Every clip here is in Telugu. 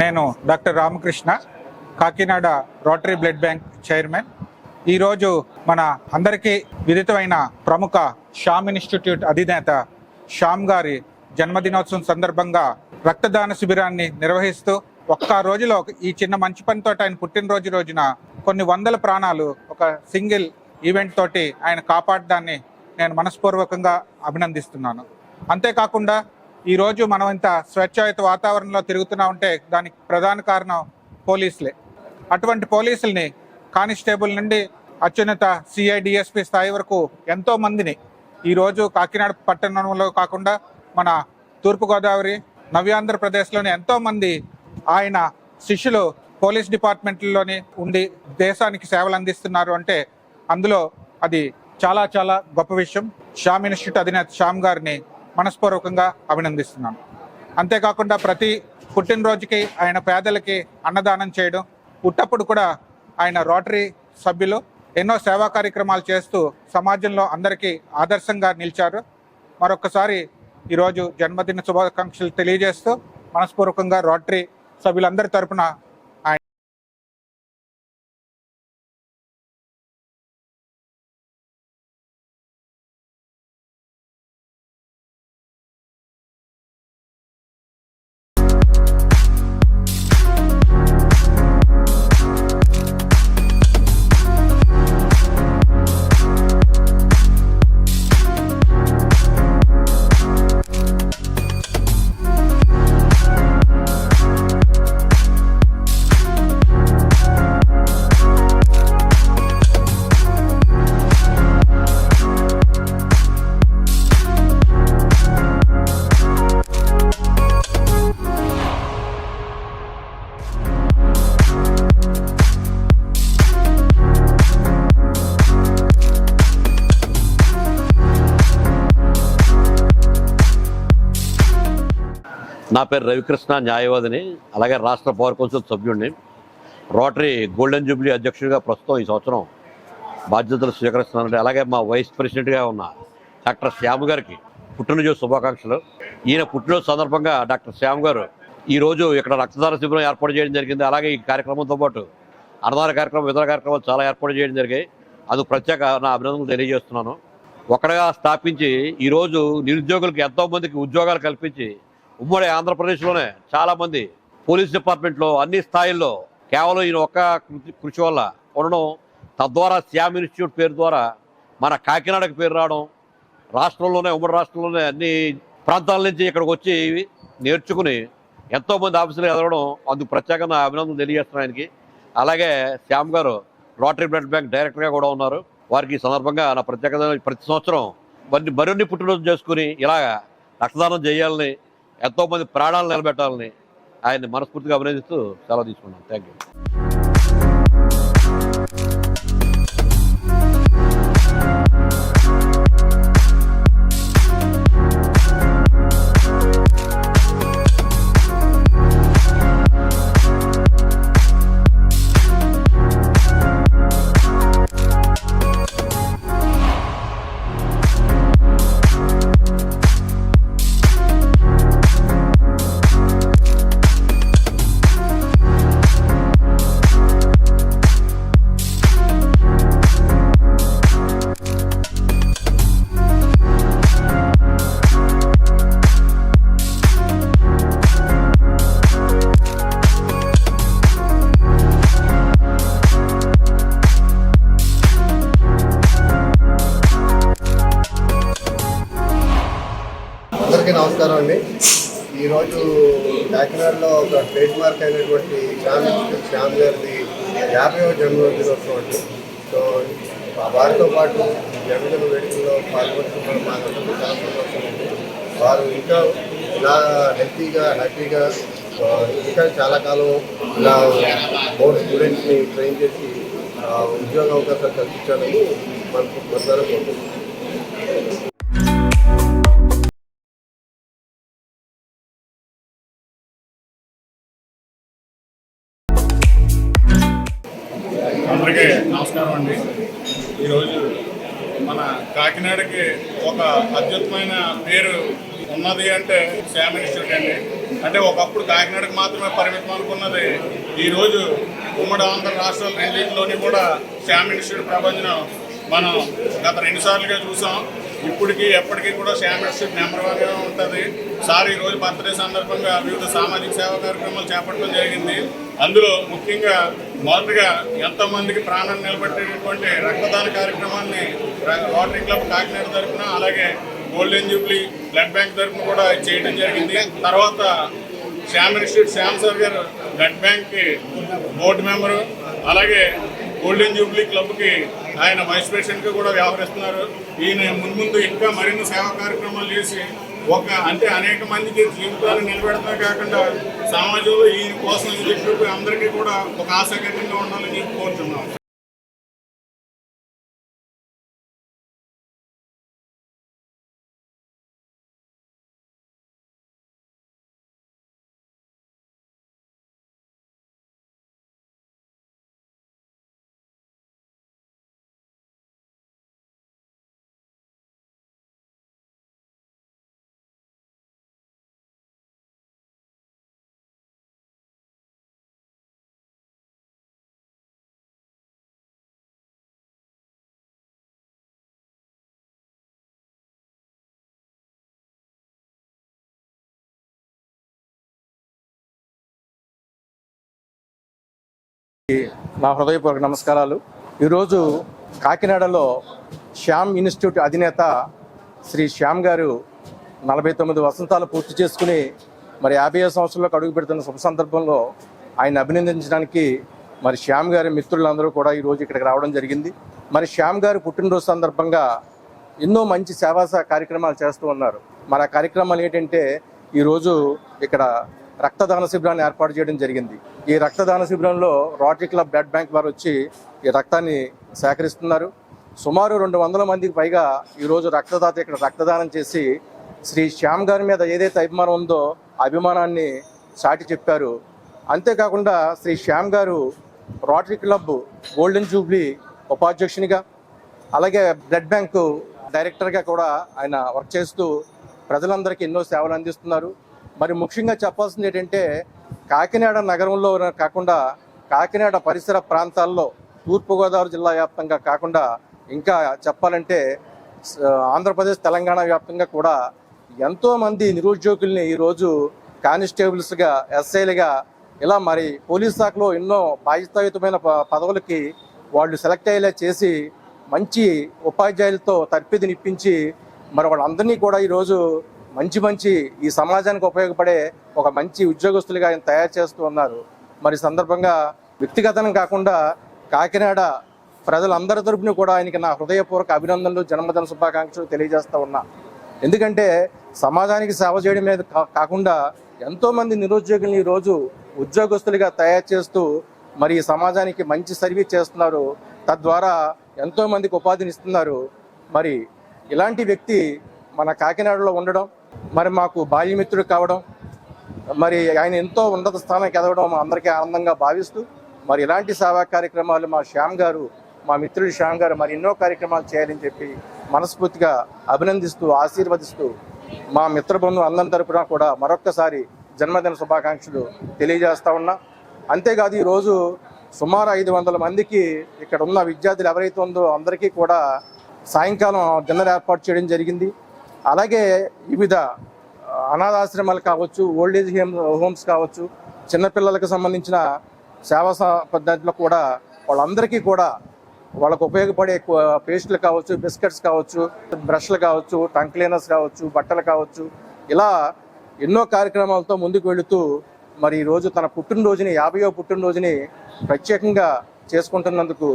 నేను doctor Ramakrishna Kakinada rotary blood bank chairman. ఈరోజు మన అందరికీ విదితమైన ప్రముఖ షామ్ ఇన్స్టిట్యూట్ అధినేత శ్యామ్ గారి జన్మదినోత్సవం సందర్భంగా రక్తదాన శిబిరాన్ని నిర్వహిస్తూ ఒక్క రోజులో ఈ చిన్న మంచి పనితో ఆయన పుట్టినరోజు రోజున కొన్ని వందల ప్రాణాలు ఒక సింగిల్ ఈవెంట్ తోటి ఆయన కాపాడడాన్ని నేను మనస్పూర్వకంగా అభినందిస్తున్నాను. అంతేకాకుండా ఈరోజు మనం ఇంత స్వేచ్ఛాయుత వాతావరణంలో తిరుగుతున్నా ఉంటే దానికి ప్రధాన కారణం పోలీసులే. అటువంటి పోలీసుల్ని కానిస్టేబుల్ నుండి అత్యున్నత సిఐడిఎస్పి స్థాయి వరకు ఎంతో మందిని ఈరోజు కాకినాడ పట్టణంలో కాకుండా మన తూర్పుగోదావరి నవ్యాంధ్రప్రదేశ్లోని ఎంతోమంది ఆయన శిష్యులు పోలీస్ డిపార్ట్మెంట్లోని ఉండి దేశానికి సేవలు అందిస్తున్నారు అంటే అందులో అది చాలా చాలా గొప్ప విషయం. శ్యామ్ ఇన్స్టిట్యూట్ అధినేత శ్యామ్ గారిని మనస్పూర్వకంగా అభినందిస్తున్నాను. అంతేకాకుండా ప్రతి పుట్టినరోజుకి ఆయన పేదలకి అన్నదానం చేయడం పుట్టప్పుడు కూడా ఆయన రోటరీ సభ్యులు ఎన్నో సేవా కార్యక్రమాలు చేస్తూ సమాజంలో అందరికీ ఆదర్శంగా నిలిచారు. మరొకసారి ఈరోజు జన్మదిన శుభాకాంక్షలు తెలియజేస్తూ మనస్పూర్వకంగా రోటరీ సభ్యులందరి తరపున నా పేరు రవికృష్ణ న్యాయవాదిని అలాగే రాష్ట్ర పవర్ కౌన్సిల్ సభ్యుడిని. రోటరీ గోల్డెన్ జూబ్లీ అధ్యక్షుడిగా ప్రస్తుతం ఈ సంవత్సరం బాధ్యతలు స్వీకరిస్తున్నానండి. అలాగే మా వైస్ ప్రెసిడెంట్గా ఉన్న డాక్టర్ శ్యామ్ గారికి పుట్టినరోజు శుభాకాంక్షలు. ఈయన పుట్టినరోజు సందర్భంగా డాక్టర్ శ్యామ్ గారు ఈరోజు ఇక్కడ రక్తదాన శిబిరం ఏర్పాటు చేయడం జరిగింది. అలాగే ఈ కార్యక్రమంతో పాటు అన్నదాన కార్యక్రమం ఇతర కార్యక్రమాలు చాలా ఏర్పాటు చేయడం జరిగాయి. అందుకు ప్రత్యేక నా అభినందనలు తెలియజేస్తున్నాను. ఒకటిగా స్థాపించి ఈరోజు నిరుద్యోగులకు ఎంతోమందికి ఉద్యోగాలు కల్పించి ఉమ్మడి ఆంధ్రప్రదేశ్లోనే చాలామంది పోలీస్ డిపార్ట్మెంట్లో అన్ని స్థాయిల్లో కేవలం ఈయన ఒక్క కృషి వల్ల ఉండడం తద్వారా శ్యామ్ ఇన్స్టిట్యూట్ పేరు ద్వారా మన కాకినాడకు పేరు రావడం రాష్ట్రంలోనే ఉమ్మడి రాష్ట్రంలోనే అన్ని ప్రాంతాల నుంచి ఇక్కడికి వచ్చి నేర్చుకుని ఎంతో మంది ఆఫీసులు ఎదగడం అందుకు ప్రత్యేకంగా అభినందనలు తెలియజేస్తున్నాను ఆయనకి. అలాగే Shyam garu rotary blood bank డైరెక్టర్గా కూడా ఉన్నారు. వారికి ఈ సందర్భంగా నా ప్రత్యేకత ప్రతి సంవత్సరం మరిన్ని మరిన్ని పుట్టినరోజు చేసుకుని ఇలాగా రక్తదానం చేయాలని ఎంతో మంది ప్రాణాలు నిలబెట్టాలని ఆయన్ని మనస్ఫూర్తిగా అభినందిస్తూ సెలవు తీసుకున్నాను థ్యాంక్ యూ కాకినాడలో ఒక ట్రేడ్ మార్క్ అయినటువంటి శ్యామ్ శ్యామ్ గారిది యాభైవ జన్మదినోత్సవం అండి. సో వారితో పాటు జన్మదిన వేడుకల్లో పాల్గొంటున్న మాకు చాలా సంతోషం ఉంది వారు ఇంకా ఇలా హెల్తీగా హ్యాపీగా ఇంకా చాలా కాలం ఇలా బోర్డ్ స్టూడెంట్స్ని ట్రైన్ చేసి ఉద్యోగ అవకాశాలు కల్పించాలని మనకు మనసారా కోరుకుంటున్నాం. అద్భుతమైన పేరు ఉన్నది అంటే శామ్ ఇన్స్టిట్యూట్ అండి. అంటే ఒకప్పుడు కాకినాడకు మాత్రమే పరిమితం అనుకున్నది ఈరోజు ఉమ్మడి ఆంధ్ర రాష్ట్రాల రెండింటిలోని కూడా శామ్ ఇన్స్టిట్యూట్ ప్రపంచం మనం గత రెండు సార్లుగా చూసాం. ఇప్పటికీ ఎప్పటికీ కూడా శామ్ ఇన్స్టిట్యూట్ నెంబర్ వన్గా ఉంటుంది. సార్ ఈరోజు బర్త్డే సందర్భంగా వివిధ సామాజిక సేవా కార్యక్రమాలు చేపట్టడం జరిగింది. అందులో ముఖ్యంగా మొదటగా ఎంతమందికి ప్రాణం నిలబెట్టేటటువంటి రక్తదాన కార్యక్రమాన్ని రోటరీ క్లబ్ కాకినాడ తరఫున అలాగే గోల్డెన్ జూబ్లీ బ్లడ్ బ్యాంక్ తరఫున కూడా చేయడం జరిగింది. తర్వాత Shyam institute Shyam sir garu blood bank board member అలాగే గోల్డెన్ జూబ్లీ క్లబ్కి ఆయన వైస్ ప్రెసిడెంట్గా కూడా వ్యవహరిస్తున్నారు. ఈయన మున్ముందు ఇంకా మరిన్ని సేవా కార్యక్రమాలు చేసి ఒక అంటే అనేక మందికి జీవితాలు నిలబెడతా కాకుండా సమాజంలో ఈ కోసం ఈ అందరికీ కూడా ఒక ఆసక్తిగా ఉండాలని చెప్పి కోరుతున్నాం. నా హృదయపూర్వక నమస్కారాలు. ఈరోజు కాకినాడలో శ్యామ్ ఇన్స్టిట్యూట్ అధినేత శ్రీ శ్యామ్ గారు నలభై తొమ్మిది వసంతాలు పూర్తి చేసుకుని మరి యాభై ఐదు సంవత్సరంలోకి అడుగు పెడుతున్న శుభ సందర్భంలో ఆయన అభినందించడానికి మరి శ్యామ్ గారి మిత్రులందరూ కూడా ఈరోజు ఇక్కడికి రావడం జరిగింది. మరి శ్యామ్ గారు పుట్టినరోజు సందర్భంగా ఎన్నో మంచి సేవా కార్యక్రమాలు చేస్తూ ఉన్నారు. మరి ఆ కార్యక్రమాలు ఏంటంటే ఈరోజు ఇక్కడ రక్తదాన శిబిరాన్ని ఏర్పాటు చేయడం జరిగింది. ఈ రక్తదాన శిబిరంలో రోటరీ క్లబ్ బ్లడ్ బ్యాంక్ వారు వచ్చి ఈ రక్తాన్ని సేకరిస్తున్నారు. సుమారు రెండు వందల మందికి పైగా ఈరోజు రక్తదాత ఇక్కడ రక్తదానం చేసి శ్రీ శ్యామ్ గారి మీద ఏదైతే అభిమానం ఉందో అభిమానాన్ని చాటి చెప్పారు. అంతేకాకుండా Shri Shyam garu rotary club golden jubilee ఉపాధ్యక్షునిగా అలాగే బ్లడ్ బ్యాంకు డైరెక్టర్గా కూడా ఆయన వర్క్ చేస్తూ ప్రజలందరికీ ఎన్నో సేవలు అందిస్తున్నారు. మరి ముఖ్యంగా చెప్పాల్సింది ఏంటంటే కాకినాడ నగరంలో కాకుండా కాకినాడ పరిసర ప్రాంతాల్లో తూర్పుగోదావరి జిల్లా వ్యాప్తంగా కాకుండా ఇంకా చెప్పాలంటే ఆంధ్రప్రదేశ్ తెలంగాణ వ్యాప్తంగా కూడా ఎంతోమంది నిరుద్యోగుల్ని ఈరోజు కానిస్టేబుల్స్గా ఎస్ఐలుగా ఇలా మరి పోలీస్ శాఖలో ఎన్నో బాధ్యతాయుతమైన పదవులకి వాళ్ళు సెలెక్ట్ అయ్యేలా చేసి మంచి ఉపాధ్యాయులతో తర్పిదినిప్పించి మరి వాళ్ళందరినీ కూడా ఈరోజు మంచి మంచి ఈ సమాజానికి ఉపయోగపడే ఒక మంచి ఉద్యోగస్తులుగా ఆయన తయారు చేస్తూ ఉన్నారు. మరి సందర్భంగా వ్యక్తిగతం కాకుండా కాకినాడ ప్రజలందరి తరపున కూడా ఆయనకి నా హృదయపూర్వక అభినందనలు జన్మదిన శుభాకాంక్షలు తెలియజేస్తూ ఉన్నా. ఎందుకంటే సమాజానికి సేవ చేయడం మీద కాకుండా ఎంతోమంది నిరుద్యోగులను నిరుద్యోగుల్ని ఈరోజు ఉద్యోగస్తులుగా తయారు చేస్తూ మరి ఈ సమాజానికి మంచి సర్వీస్ చేస్తున్నారు. తద్వారా ఎంతోమందికి ఉపాధిని ఇస్తున్నారు. మరి ఇలాంటి వ్యక్తి మన కాకినాడలో ఉండడం మరి మాకు బాల్యమిత్రుడు కావడం మరి ఆయన ఎంతో ఉన్నత స్థానం ఎదగడం అందరికీ ఆనందంగా భావిస్తూ మరి ఇలాంటి సేవా కార్యక్రమాలు మా శ్యామ్ గారు మా మిత్రుడు శ్యామ్ గారు మరి ఎన్నో కార్యక్రమాలు చేయాలని చెప్పి మనస్ఫూర్తిగా అభినందిస్తూ ఆశీర్వదిస్తూ మా మిత్ర బృందం అందరి తరపున కూడా మరొక్కసారి జన్మదిన శుభాకాంక్షలు తెలియజేస్తూ ఉన్నా. అంతేకాదు ఈరోజు సుమారు ఐదు వందల మందికి ఇక్కడ ఉన్న విద్యార్థులు ఎవరైతే ఉందో అందరికీ కూడా సాయంకాలం డిన్నర్ ఏర్పాటు చేయడం జరిగింది. అలాగే వివిధ అనాథాశ్రమాలు కావచ్చు ఓల్డ్ ఏజ్ హోమ్ హోమ్స్ కావచ్చు చిన్నపిల్లలకు సంబంధించిన సేవా పద్ధతిలో కూడా వాళ్ళందరికీ కూడా వాళ్ళకు ఉపయోగపడే పేస్ట్లు పేస్టులు కావచ్చు బిస్కెట్స్ కావచ్చు బ్రష్లు కావచ్చు టంగ్ క్లీనర్స్ కావచ్చు బట్టలు కావచ్చు ఇలా ఎన్నో కార్యక్రమాలతో ముందుకు వెళుతూ మరి ఈ రోజు తన పుట్టినరోజుని యాభైవ పుట్టినరోజుని ప్రత్యేకంగా చేసుకుంటున్నందుకు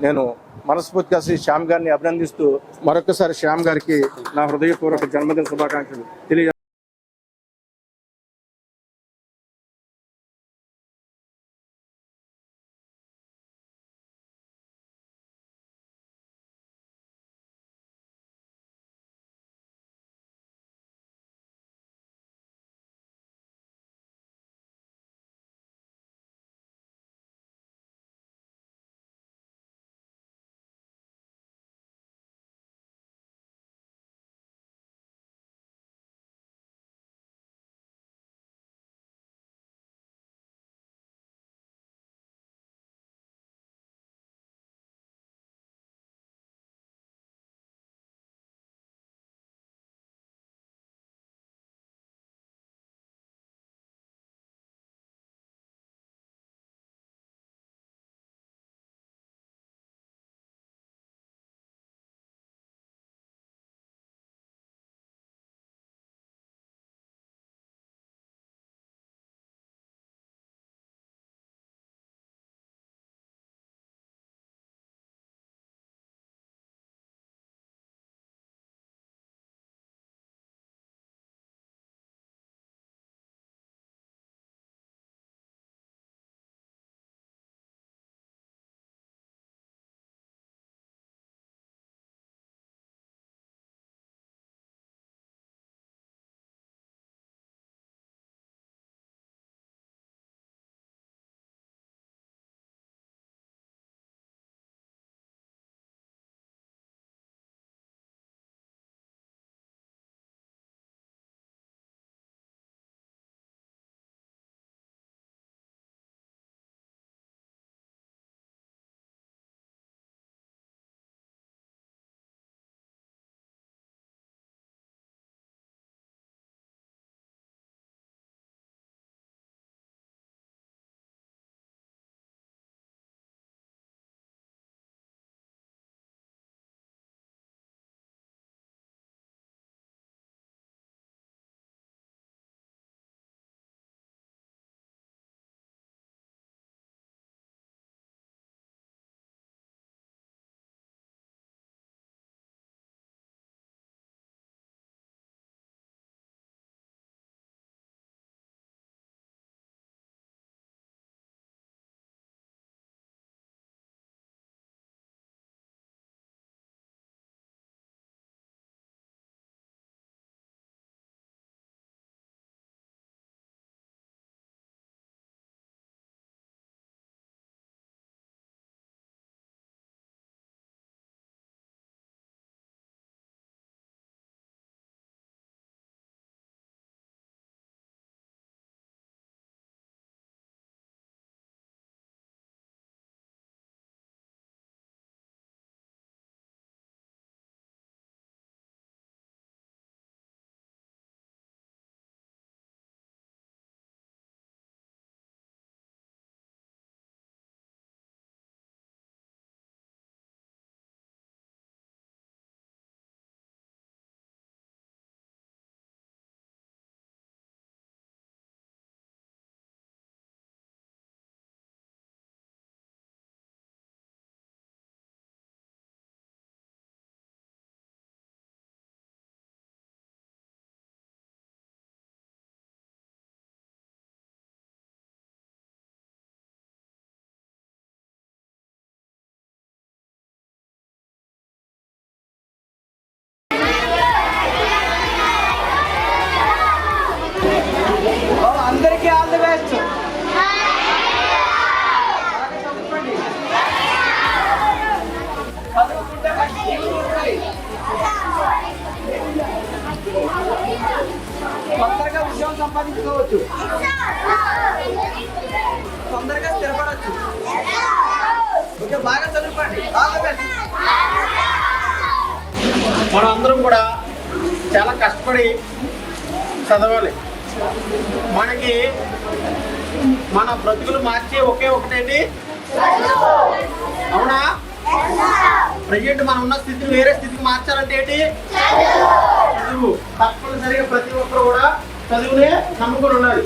నేను మనస్ఫూర్తిగా శ్రీ శ్యామ్ గారిని అభినందిస్తూ మరొకసారి శ్యామ్ గారికి నా హృదయపూర్వక జన్మదిన శుభాకాంక్షలు తెలియ సంపాదించుకోవచ్చు. తొందరగా స్థిరపడవచ్చు ఓకే బాగా చదువుకోండి. ఆల్ మనం అందరం కూడా చాలా కష్టపడి చదవాలి. మనకి మన బ్రతుకులు మార్చే ఒకే ఒకటేంటి? అవునా? ప్రజెంట్ మనం ఉన్న స్థితిని వేరే స్థితికి మార్చాలంటే ఏంటి? చదువు. తప్పనిసరిగా ప్రతి ఒక్కరు కూడా చదువునే నమ్ముకుని ఉన్నాడు